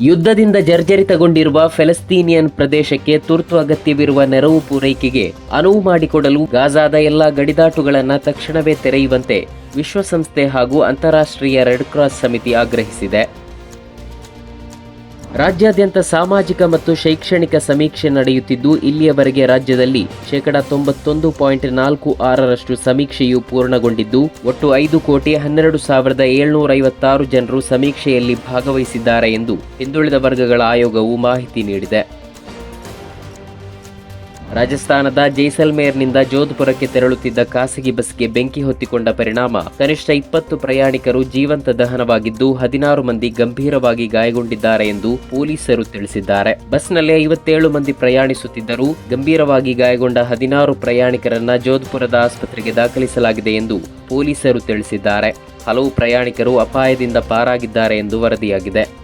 ಯುದ್ಧದಿಂದ ಜರ್ಜರಿತಗೊಂಡಿರುವ ಫೆಲಸ್ತೀನಿಯನ್ ಪ್ರದೇಶಕ್ಕೆ ತುರ್ತು ಅಗತ್ಯವಿರುವ ನೆರವು ಪೂರೈಕೆಗೆ ಅನುವು ಮಾಡಿಕೊಡಲು ಗಾಜಾದ ಎಲ್ಲಾ ಗಡಿದಾಟುಗಳನ್ನು ತಕ್ಷಣವೇ ತೆರೆಯುವಂತೆ ವಿಶ್ವಸಂಸ್ಥೆ ಹಾಗೂ ಅಂತಾರಾಷ್ಟ್ರೀಯ ರೆಡ್ ಕ್ರಾಸ್ ಸಮಿತಿ ಆಗ್ರಹಿಸಿದೆ. ರಾಜ್ಯಾದ್ಯಂತ ಸಾಮಾಜಿಕ ಮತ್ತು ಶೈಕ್ಷಣಿಕ ಸಮೀಕ್ಷೆ ನಡೆಯುತ್ತಿದ್ದು, ಇಲ್ಲಿಯವರೆಗೆ ರಾಜ್ಯದಲ್ಲಿ ಶೇಕಡಾ ತೊಂಬತ್ತೊಂದು ಪಾಯಿಂಟ್ ನಾಲ್ಕು ಆರರಷ್ಟು ಸಮೀಕ್ಷೆಯು ಪೂರ್ಣಗೊಂಡಿದ್ದು, ಒಟ್ಟು ಐದು ಕೋಟಿ ಹನ್ನೆರಡು ಸಾವಿರದ ಏಳ್ನೂರ ಐವತ್ತಾರು ಜನರು ಸಮೀಕ್ಷೆಯಲ್ಲಿ ಭಾಗವಹಿಸಿದ್ದಾರೆ ಎಂದು ಹಿಂದುಳಿದ ವರ್ಗಗಳ ಆಯೋಗವು ಮಾಹಿತಿ ನೀಡಿದೆ. ರಾಜಸ್ಥಾನದ ಜೈಸಲ್ಮೇರ್ನಿಂದ ಜೋಧ್ಪುರಕ್ಕೆ ತೆರಳುತ್ತಿದ್ದ ಖಾಸಗಿ ಬಸ್ಗೆ ಬೆಂಕಿ ಹೊತ್ತಿಕೊಂಡ ಪರಿಣಾಮ. ಕನಿಷ್ಠ ಇಪ್ಪತ್ತು ಪ್ರಯಾಣಿಕರು ಜೀವಂತ ದಹನವಾಗಿದ್ದು, ಹದಿನಾರು ಮಂದಿ ಗಂಭೀರವಾಗಿ ಗಾಯಗೊಂಡಿದ್ದಾರೆ ಎಂದು ಪೊಲೀಸರು ತಿಳಿಸಿದ್ದಾರೆ. ಬಸ್ನಲ್ಲಿ ಐವತ್ತೇಳು ಮಂದಿ ಪ್ರಯಾಣಿಸುತ್ತಿದ್ದರು, ಗಂಭೀರವಾಗಿ ಗಾಯಗೊಂಡ ಹದಿನಾರು ಪ್ರಯಾಣಿಕರನ್ನ ಜೋಧ್ಪುರದ ಆಸ್ಪತ್ರೆಗೆ ದಾಖಲಿಸಲಾಗಿದೆ ಎಂದು ಪೊಲೀಸರು ತಿಳಿಸಿದ್ದಾರೆ. ಹಲವು ಪ್ರಯಾಣಿಕರು ಅಪಾಯದಿಂದ ಪಾರಾಗಿದ್ದಾರೆ ಎಂದು ವರದಿಯಾಗಿದೆ.